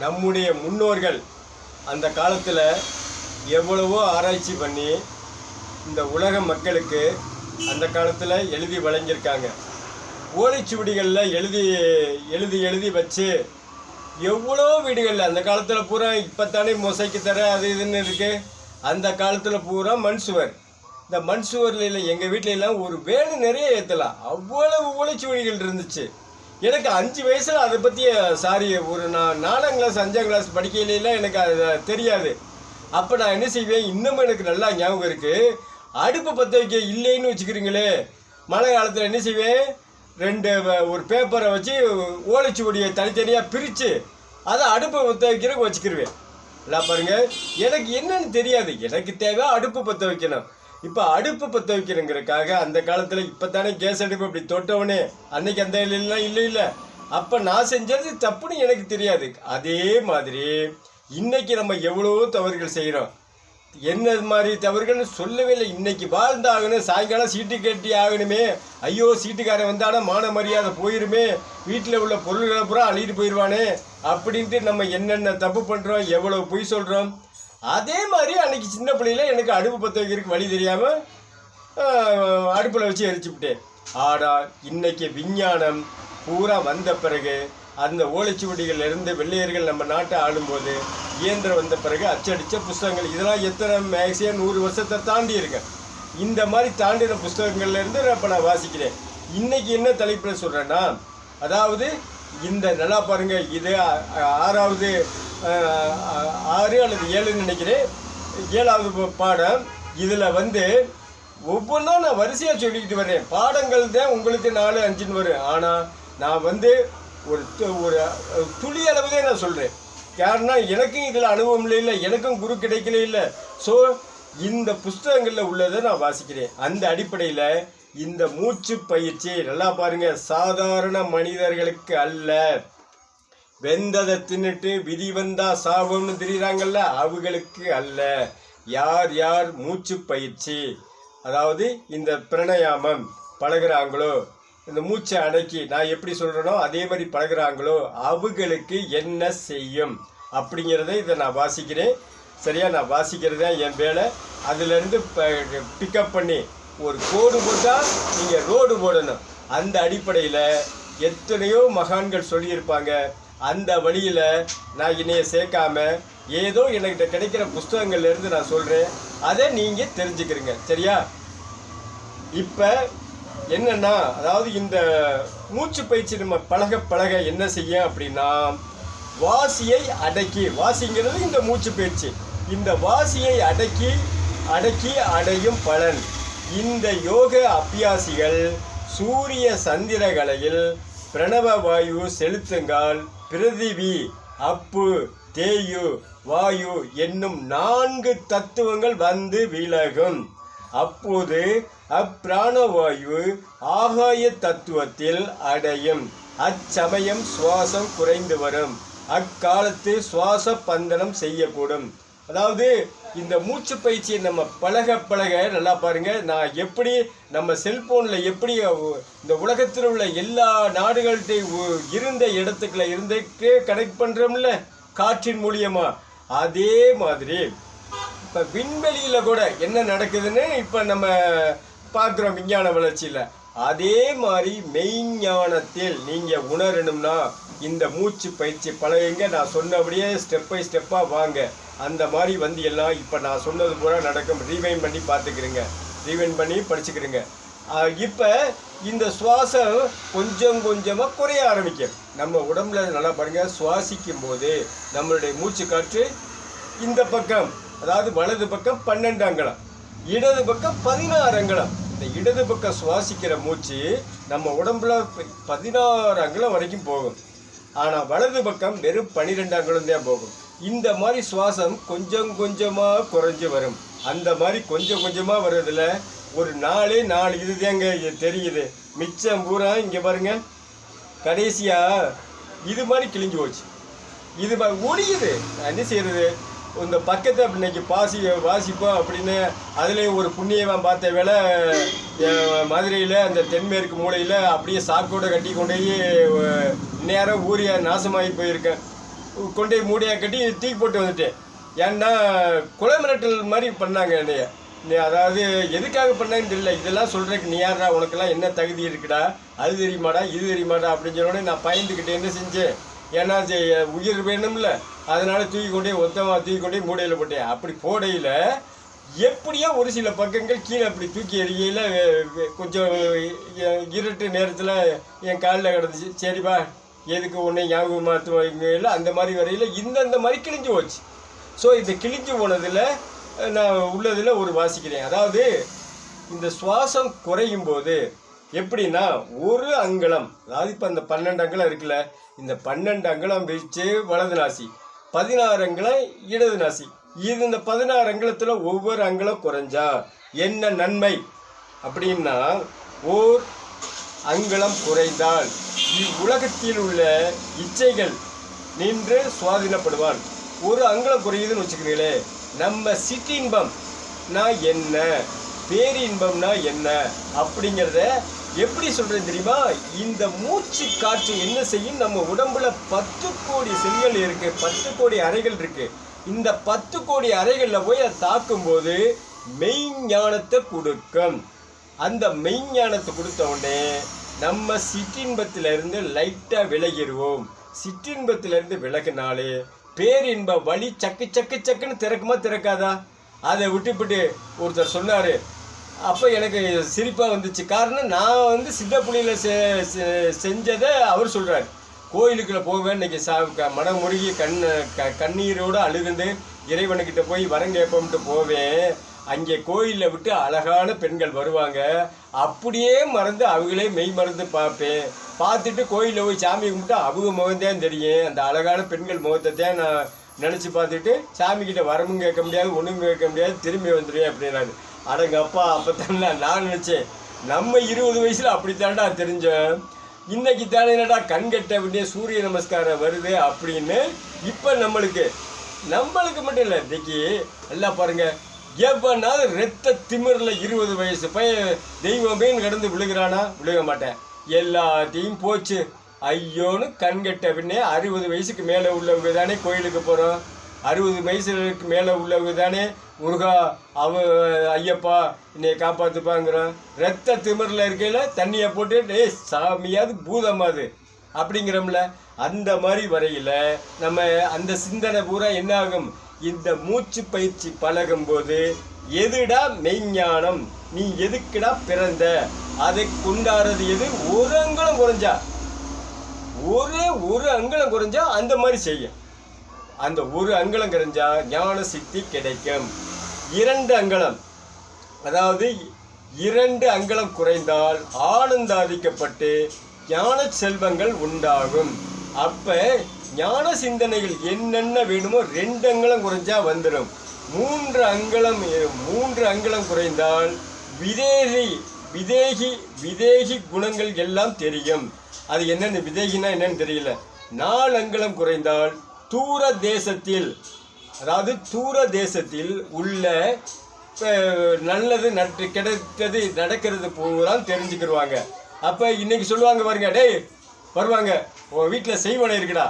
நம்முடைய முன்னோர்கள் அந்த காலத்தில் எவ்வளவோ ஆராய்ச்சி பண்ணி இந்த உலக மக்களுக்கு அந்த காலத்தில் எழுதி வழங்கியிருக்காங்க. ஓலைச்சுவடிகளில் எழுதி எழுதி எழுதி வச்சு எவ்வளோ வீடுகளில் அந்த காலத்தில் பூரா இப்போ தானே மொசைக்கு தர அது இதுன்னு இருக்குது அந்த காலத்தில் பூரா மண் சுவர். இந்த மண் சுவரில் இல்லை எங்கள் வீட்டிலலாம் ஒரு வேணு நிறைய ஏற்றலாம் அவ்வளவு ஓலைச்சுவடிகள் இருந்துச்சு. எனக்கு அஞ்சு வயசில் அதை பற்றி சாரி ஒரு நான் நாலாம் கிளாஸ் அஞ்சாம் கிளாஸ் படிக்கையிலாம் எனக்கு அது தெரியாது. அப்போ நான் என்ன செய்வேன்? இன்னமும் எனக்கு நல்லா ஞாபகம் இருக்குது அடுப்பு பற்ற வைக்க இல்லைன்னு வச்சுக்கிறீங்களே மழை காலத்தில் என்ன செய்வேன்? ரெண்டு ஒரு பேப்பரை வச்சு ஓலைச்சுவடியை தனித்தனியாக பிரித்து அதை அடுப்பை பற்ற வைக்கிறதுக்கு வச்சுக்கிருவேன். இல்லை பாருங்கள் எனக்கு என்னன்னு தெரியாது. எனக்கு தேவை அடுப்பு பற்ற வைக்கணும். இப்போ அடுப்பு பற்ற வைக்கணுங்கிறதுக்காக அந்த காலத்தில் இப்போ தானே கேஸ் அடுப்பு அப்படி தொட்டவனே அன்னைக்கு அந்த எல்லாம் இல்லை இல்லை. அப்போ நான் செஞ்சது தப்புன்னு எனக்கு தெரியாது. அதே மாதிரி இன்னைக்கு நம்ம எவ்வளோ தவறுகள் செய்கிறோம் என்ன மாதிரி தவறுகள்னு சொல்லவே இல்லை. இன்னைக்கு வாழ்ந்தாகணும் சாயங்காலம் சீட்டு கட்டி ஆகணுமே. ஐயோ சீட்டுக்காரன் வந்தானா மான மரியாதை போயிருமே. வீட்டில் உள்ள பொருள்களை பூரா அழிட்டு போயிடுவானே அப்படின்ட்டு நம்ம என்னென்ன தப்பு பண்ணுறோம் எவ்வளோ பொய் சொல்கிறோம் அதே மாதிரி அன்னைக்கு சின்ன பிள்ளையில எனக்கு அடுப்பு பற்ற வைக்கிறதுக்கு வழி தெரியாமல் அடுப்பில் வச்சு எரிச்சுவிட்டேன் ஆனால் இன்னைக்கு விஞ்ஞானம் பூரா வந்த பிறகு அந்த ஓலைச்சுவடிகள் இருந்து வெள்ளையர்கள் நம்ம நாட்டை ஆளும்போது இயந்திரம் வந்த பிறகு அச்சடித்த புஸ்தகங்கள். இதெல்லாம் எத்தனை மேக்ஸிமம் நூறு வருஷத்தை தாண்டி இருக்கு. இந்த மாதிரி தாண்டின புஸ்தகங்கள்லேருந்து இப்போ நான் வாசிக்கிறேன். இன்றைக்கி என்ன தலைப்பில் சொல்கிறேன்னா அதாவது இந்த நல்லா பாருங்கள் இது ஆறாவது ஆறு அல்லது ஏழுன்னு நினைக்கிறேன். ஏழாவது பாடம். இதில் வந்து ஒவ்வொன்றா நான் வரிசையாக சொல்லிக்கிட்டு வரேன் பாடங்கள் தான் உங்களுக்கு நாலு அஞ்சுன்னு வரும். ஆனால் நான் வந்து ஒரு து- ஒரு துளி அளவு தான் நான் சொல்கிறேன் யாருன்னா எனக்கும் இதில் அனுபவம் இல்லை இல்லை எனக்கும் குரு கிடைக்கல இல்லை. ஸோ இந்த புஸ்தகங்களில் உள்ளதை நான் வாசிக்கிறேன். அந்த அடிப்படையில் இந்த மூச்சு பயிற்சி நல்லா பாருங்கள் சாதாரண மனிதர்களுக்கு அல்ல. வெந்ததை தின்னுட்டு விதி வந்தா சாபம்னு தெரியுறாங்கல்ல அவங்களுக்கு அல்ல. யார் யார் மூச்சு பயிற்சி? அதாவது இந்த பிரணயாமம் பழகுறாங்களோ? இந்த மூச்சை அடக்கி நான் எப்படி சொல்கிறேனோ அதே மாதிரி பழகுறாங்களோ அவங்களுக்கு என்ன செய்யும்? அப்படிங்கிறத இதை நான் வாசிக்கிறேன். சரியா? நான் வாசிக்கிறது தான் என் வேலை. அதுலேருந்து பிக்கப் பண்ணி ஒரு கோடு போட்டால் நீங்கள் ரோடு போடணும். அந்த அடிப்படையில் எத்தனையோ மகான்கள் சொல்லியிருப்பாங்க. அந்த வழியில் நான் என்னைய சேர்க்காம ஏதோ என்கிட்ட கிடைக்கிற புஸ்தகங்கள்லேருந்து நான் சொல்கிறேன் அதை நீங்கள் தெரிஞ்சுக்கிறீங்க. சரியா? இப்போ என்னன்னா அதாவது இந்த மூச்சு பயிற்சி நம்ம பழக பழக என்ன செய்ய அப்படின்னா வாசியை அடக்கி வாசிங்கிறது இந்த மூச்சு பயிற்சி. இந்த வாசியை அடக்கி அடக்கி அடையும் பலன். இந்த யோக அபியாசிகள் சூரிய சந்திரகலையில் பிரணவ வாயு செலுத்துங்கால் பிரதிவி அப்பு தேயு வாயு என்னும் நான்கு தத்துவங்கள் வந்து விலகும். அப்போது அப்பிராணவாயு ஆகாய தத்துவத்தில் அடையும். அச்சமயம் சுவாசம் குறைந்து வரும். அக்காலத்து சுவாச பந்தனம் செய்யக்கூடும். அதாவது இந்த மூச்சு பயிற்சியை நம்ம பழக பழக நல்லா பாருங்கள் நான் எப்படி நம்ம செல்ஃபோனில் எப்படி இந்த உலகத்தில் உள்ள எல்லா நாடுகள்கிட்ட உ- இருந்த இடத்துக்குள்ள இருந்துட்டு கனெக்ட் பண்ணுறோம்ல காற்றின் மூலியமாக அதே மாதிரி இப்போ விண்வெளியில் கூட என்ன நடக்குதுன்னு இப்போ நம்ம பார்க்குறோம் விஞ்ஞான வளர்ச்சியில். அதே மாதிரி மெய்ஞானத்தில் நீங்கள் உணரணும்னா இந்த மூச்சு பயிற்சி பழகுங்க. நான் சொன்னபடியே ஸ்டெப் பை ஸ்டெப்பாக வாங்க. அந்த மாதிரி வந்து எல்லாம் இப்போ நான் சொன்னது பூரா நடக்கும். ரீவைன் பண்ணி பார்த்துக்கிறேங்க. ரீவைன் பண்ணி படிச்சுக்கிறேங்க. இப்போ இந்த சுவாசம் கொஞ்சம் கொஞ்சமாக குறைய ஆரம்பிக்கும் நம்ம உடம்புல நல்லா பாருங்கள் சுவாசிக்கும் போது நம்மளுடைய மூச்சு காற்று இந்த பக்கம் அதாவது வலது பக்கம் பன்னெண்டு அங்கலம் இடது பக்கம் பதினாறு அங்கலம் இந்த இடது பக்கம் சுவாசிக்கிற மூச்சு நம்ம உடம்புல பதினாறு அங்கலம் வரைக்கும் போகும். ஆனால் வலது பக்கம் வெறும் பன்னிரெண்டு அங்கலம் தான் போகும். இந்த மாதிரி சுவாசம் கொஞ்சம் கொஞ்சமாக குறைஞ்சி வரும். அந்த மாதிரி கொஞ்சம் கொஞ்சமாக வர்றதுல ஒரு நாலே நாலு இதுதாங்க இது தெரியுது. மிச்சம் பூரா இங்கே பாருங்க. கடைசியாக இது மாதிரி கிழிஞ்சு போச்சு. இது மாதிரி ஒளியுது என்ன செய்யறது இந்த பக்கத்தை இன்னைக்கு பாசி வாசிப்போம் அப்படின்னு அதுலேயும் ஒரு புண்ணியவன் பார்த்த வேலை மதுரையில் அந்த தென்மேற்கு மூலையில் அப்படியே சாக்கோட கட்டி கொண்டு நேரம் ஊரிய நாசமாகி போயிருக்கேன். கொண்டு போய் மூடையா கட்டி தூக்கி போட்டு வந்துட்டேன். ஏன்னா குலை மிரட்டல் மாதிரி பண்ணாங்க என்னைய. நீ அதாவது எதுக்காக பண்ணாங்கன்னு தெரியல. இதெல்லாம் சொல்கிறதுக்கு நீ யாரா உனக்கெல்லாம் என்ன தகுதி இருக்குடா? அது தெரியுமாடா? இது தெரியுமாடா? அப்படின்னு சொன்ன நான் பயந்துக்கிட்டு என்ன செஞ்சேன்? ஏன்னா உயிர் வேணும்ல. அதனால் தூக்கி கொண்டே ஒத்தமாக தூக்கி கொண்டே மூடையில் போட்டேன். அப்படி போடையில் எப்படியோ ஒரு சில பக்கங்கள் கீழே அப்படி தூக்கி எறியையில் கொஞ்சம் இருட்டு நேரத்தில் என் காலில் கிடந்துச்சு. சரிப்பா. எதுக்கு உன்னை ஞாபகம் மாற்றுவாங்க அந்த மாதிரி வரையில் இந்தந்த மாதிரி கிழிஞ்சு போச்சு. ஸோ இந்த கிழிஞ்சு போனதில் நான் உள்ளதில் ஒரு வாசிக்கிறேன். அதாவது இந்த சுவாசம் குறையும் போது எப்படின்னா ஒரு அங்குலம் அதாவது இப்போ இந்த பன்னெண்டு அங்குலம் இருக்குல்ல இந்த பன்னெண்டு அங்குலம் வச்சு வலது நாசி. பதினாறு அங்குலம் இடது நாசி. இது இந்த பதினாறு அங்குலத்தில் ஒவ்வொரு அங்குலம் குறைஞ்சா என்ன நன்மை? அப்படின்னா ஓர் அங்குலம் குறைந்தால் இவ்வுலகத்தில் உள்ள இச்சைகள் நின்று சுவாதீனப்படுவான் ஒரு அங்குலம் குறையுதுன்னு வச்சுக்கிறீங்களே நம்ம சிற்றின்பம் நான் என்ன? பேரின்பம்னா என்ன? அப்படிங்கிறத எப்படி சொல்கிறேன் தெரியுமா? இந்த மூச்சு காற்று என்ன செய்யும்? நம்ம உடம்புல பத்து கோடி செல்கள் இருக்குது பத்து கோடி அறைகள் இருக்குது இந்த பத்து கோடி அறைகளில் போய் அதை தாக்கும்போது மெய்ஞானத்தை கொடுக்கும். அந்த மெய்ஞானத்தை கொடுத்த உடனே நம்ம சிற்றின்பத்திலிருந்து இருந்து விலகிடுவோம். சிற்றின்பத்திலிருந்து விலகினாலே பேரின்ப வழி சக்கு சக்கு சக்குன்னு திறக்குமா திறக்காதா? அதை விட்டுப்பிட்டு ஒருத்தர் சொன்னார். அப்போ எனக்கு சிரிப்பாக வந்துச்சு. காரணம் நான் வந்து சித்தப்புலியில் செ செ- செஞ்சதை அவர் சொல்கிறார் கோயிலுக்குள்ளே போவேன் இன்னைக்கு சா க- மனம் முருகி கண் க கண்ணீரோடு அழுகுந்து இறைவனுக்கிட்ட போய் வரம் கேட்போம்ட்டு போவேன். அங்கே கோயிலில் விட்டு அழகான பெண்கள் வருவாங்க. அப்படியே மறந்து அவங்களே மெய் மறந்து பார்ப்பேன் பார்த்துட்டு கோயிலில் போய் சாமி கும்பிட்டு அவங்க முகம்தான் தெரியும். அந்த அழகான பெண்கள் முகத்தை தான் நான் நினச்சி பார்த்துட்டு சாமிக்கிட்ட வரமும் கேட்க முடியாது ஒன்றும் கேட்க முடியாது திரும்பி வந்துடுவேன் அப்படின்னாரு அடங்க அப்பா அப்போ நான் நினச்சேன். நம்ம இருபது வயசில் அப்படித்தான்டா தெரிஞ்சோம். இன்னைக்கு என்னடா கண் கட்ட அப்படியே சூரிய நமஸ்காரம் வருது அப்படின்னு இப்போ நம்மளுக்கு நம்மளுக்கு மட்டும் இல்லை இன்னைக்கு நல்லா பாருங்கள் எவனாவது ரத்த திமிரில் இருபது வயசு பையன் தெய்வமே கடந்து விழுகிறானா? விழுக மாட்டேன். எல்லாத்தையும் போச்சு. ஐயோன்னு கண் கெட்ட பின்னே அறுபது வயசுக்கு மேலே உள்ளவங்க தானே கோயிலுக்கு போகிறோம் அறுபது வயசுக்கு மேலே உள்ளவங்க தானே முருகா அவ ஐயப்பா என்னை காப்பாற்றுப்பாங்கிறோம் ரத்த திமிரில் இருக்கையில் தண்ணியை போட்டு டேய் சாமியாவது பூதமாது அப்படிங்கிறோம்ல. அந்த மாதிரி வரையில் நம்ம அந்த சிந்தனை பூரா என்ன ஆகும் இந்த மூச்சு பயிற்சி பழகும் போது எதுடா மெய்ஞானம்? நீ எதுக்குடா பிறந்த? அதை கொண்டாடுறது எது? ஒரு அங்குலம் குறைஞ்சா. ஒரே ஒரு அங்குலம் குறைஞ்சா அந்த மாதிரி செய்யும். அந்த ஒரு அங்குலம் குறைஞ்சா ஞான சித்தி கிடைக்கும். இரண்டு அங்குலம். அதாவது இரண்டு அங்குலம் குறைந்தால் ஆனந்தாதிக்கப்பட்டு ஞான செல்வங்கள் உண்டாகும். அப்போ ஞான சிந்தனைகள் என்னென்ன வேணுமோ ரெண்டு அங்கலம் குறைஞ்சா வந்துடும் மூன்று அங்குலம் மூன்று அங்குலம் குறைந்தால் விதேகி விதேகி விதேகி குணங்கள் எல்லாம் தெரியும். அது என்னென்ன விதேகினா என்னன்னு தெரியல. நாலு அங்குலம் குறைந்தால் தூர தேசத்தில் அதாவது தூர தேசத்தில் உள்ள நல்லது நட்டு கிடைத்தது நடக்கிறது பூரா தெரிஞ்சுக்கிடுவாங்க அப்போ இன்னைக்கு சொல்லுவாங்க பாருங்க டேய் வருவாங்க உன் வீட்டில் செய்வனை இருக்குடா.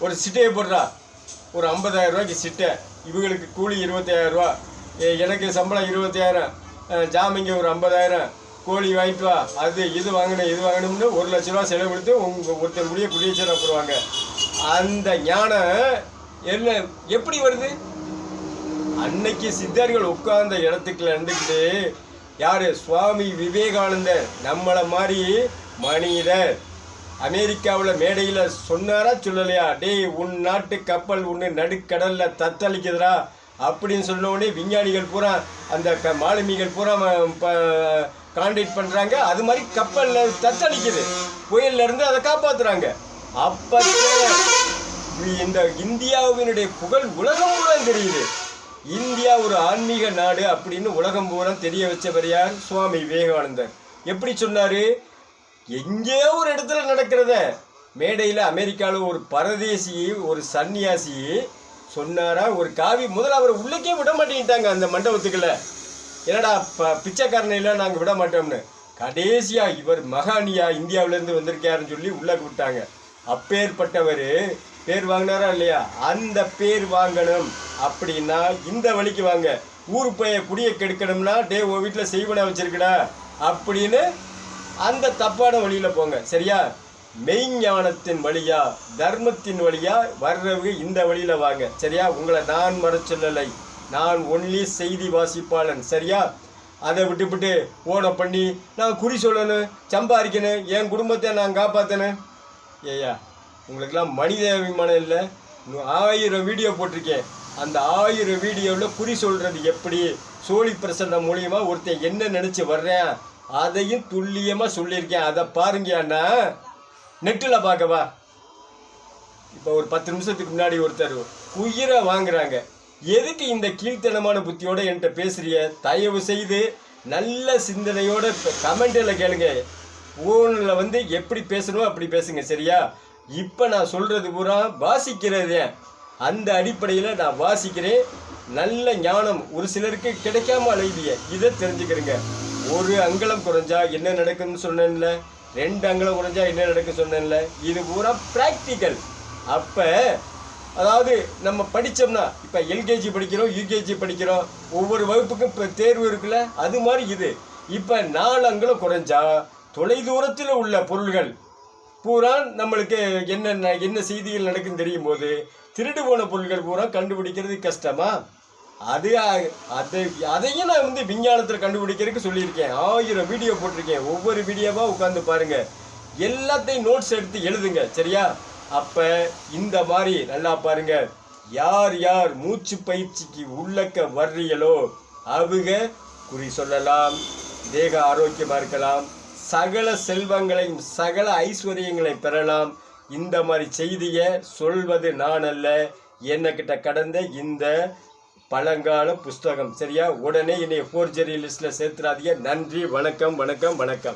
ஒரு சிட்டையை போடுறா. ஒரு ஐம்பதாயிரம் ரூபாய்க்கு சிட்டை. இவங்களுக்கு கூலி இருபத்தாயிரம் ரூபா. எனக்கு சம்பளம் இருபத்தாயிரம். ஜாமிங்க ஒரு ஐம்பதாயிரம். கோழி வாங்கிட்டு வா. அது இது வாங்கணும் இது வாங்கணும்னு ஒரு லட்ச ரூபா செலவு கொடுத்து ஒருத்தர் முடிய குடியேச்சரா போடுவாங்க. அந்த ஞானம் என்ன எப்படி வருது? அன்னைக்கு சித்தர்கள் உட்கார்ந்த இடத்துக்குள்ள இருந்துக்கிட்டு யார்? சுவாமி விவேகானந்தர். நம்மளை மாதிரி மனிதர். அமெரிக்காவில் மேடையில் சொன்னாரா சொல்லலையா? டேய் உன் நாட்டு கப்பல் ஒன்று நடுக்கடலில் தத்தளிக்குதுடா அப்படின்னு சொன்னோடனே விஞ்ஞானிகள் பூரா அந்த க மாலுமிகள் பூரா கான்டாக்ட் பண்ணுறாங்க அது மாதிரி கப்பலில் தத்தளிக்குது. புயல்ல இருந்து அதை காப்பாற்றுறாங்க அப்போ இந்த இந்தியாவினுடைய புகழ் உலகம் பூரா தெரியுது. இந்தியா ஒரு ஆன்மீக நாடு அப்படின்னு உலகம் பூரா தெரிய வச்சவர் யார்? சுவாமி விவேகானந்தர். எப்படி சொன்னார்? எங்கேயோ ஒரு இடத்துல நடக்கிறத? மேடையில் அமெரிக்காவில் ஒரு பரதேசி ஒரு சன்னியாசி சொன்னாரா? ஒரு காவி முதல்ல அவரை உள்ளக்கே விட மாட்டேங்கிட்டாங்க அந்த மண்டபத்துக்குள்ள. என்னடா ப பிச்சைக்காரனையெல்லாம் நாங்கள் விட மாட்டோம்னு. கடைசியாக இவர் மகானியா இந்தியாவிலேருந்து வந்திருக்காருன்னு சொல்லி உள்ளே விட்டாங்க. அப்பேற்பட்டவர். பேர் வாங்கினாரா இல்லையா? அந்த பேர் வாங்கணும். அப்படின்னா இந்த வழிக்கு வாங்க. ஊர் போய் குடியை கெடுக்கணும்னா டே உன் வீட்டில் செய்வனை வச்சுருக்கடா. அப்படின்னு அந்த தப்பான வழியில் போங்க. சரியா? மெய்ஞானத்தின் வழியா தர்மத்தின் வழியா வர்றவங்க இந்த வழியில் வாங்க. சரியா? உங்களை நான் மறைச்சொல்லலை நான் ஒன்லி செய்தி வாசிப்பாளன். சரியா? அதை விட்டுவிட்டு ஓன பண்ணி நான் குறி சொல்லணும் சம்பாதிக்கணும் என் குடும்பத்தை நான் காப்பாற்றணும் ஏயா உங்களுக்கெல்லாம் மனித அபிமானம் இல்லை. ஆயிரம் வீடியோ போட்டிருக்கேன். அந்த ஆயிரம் வீடியோவில் குறி சொல்கிறது எப்படி? சோழி பிரசன்னம் மூலியமாக ஒருத்தன் என்ன நினச்சி வர்றேன்? அதையும் துல்லியமாக சொல்லியிருக்கேன். அதை பாருங்க அண்ணா. நெட்டில் பார்க்கவா இப்போ ஒரு பத்து நிமிஷத்துக்கு முன்னாடி ஒருத்தர் உயிரை வாங்குறாங்க. எதுக்கு இந்த கீழ்த்தனமான புத்தியோட என்கிட்ட பேசுறிய தயவு செய்து நல்ல சிந்தனையோட கமெண்ட்டில் கேளுங்க. ஃபோனில் வந்து எப்படி பேசணும் அப்படி பேசுங்க சரியா? இப்போ நான் சொல்கிறது பூரா வாசிக்கிறது அந்த அடிப்படையில் நான் வாசிக்கிறேன். நல்ல ஞானம் ஒரு சிலருக்கு கிடைக்காம அலைவிய இதை தெரிஞ்சுக்கிறேங்க. ஒரு அங்கலம் குறைஞ்சா என்ன நடக்கும்னு சொன்னேன்ல. ரெண்டு அங்கலம் குறைஞ்சா என்ன நடக்கும் சொன்னேன்ல. இது பூரா ப்ராக்டிக்கல் அப்போ அதாவது நம்ம படித்தோம்னா இப்போ எல்கேஜி படிக்கிறோம் யூகேஜி படிக்கிறோம் ஒவ்வொரு வகுப்புக்கும் இப்போ தேர்வு இருக்குல்ல அது மாதிரி இது. இப்போ நாலு அங்கலம் குறைஞ்சா தொலைதூரத்தில் உள்ள பொருள்கள் பூரா நம்மளுக்கு என்ன என்ன செய்திகள் நடக்குன்னு தெரியும் போது திருடு போன பொருட்கள் பூரா கண்டுபிடிக்கிறது கஷ்டமா? அது அதை அதையும் நான் வந்து விஞ்ஞானத்தில் கண்டுபிடிக்கிறதுக்கு சொல்லியிருக்கேன். ஆயிரம் வீடியோ போட்டிருக்கேன். ஒவ்வொரு வீடியோவாக உட்காந்து பாருங்கள் எல்லாத்தையும் நோட்ஸ் எடுத்து எழுதுங்க. சரியா? அப்போ இந்த மாதிரி நல்லா பாருங்கள் யார் யார் மூச்சு பயிற்சிக்கு உள்ளக்க வர்றீங்களோ அவங்க குறி சொல்லலாம் தேக ஆரோக்கியமாக இருக்கலாம் சகல செல்வங்களையும் சகல ஐஸ்வர்யங்களை பெறலாம். இந்த மாதிரி செய்தியை சொல்வது நான் அல்ல என்னக்கிட்ட கடந்த இந்த பழங்கால புஸ்தகம். சரியா? உடனே என்னை ஃபோர்ஜரி லிஸ்ட்டில் சேர்த்துறாதீங்க. நன்றி வணக்கம் வணக்கம் வணக்கம்.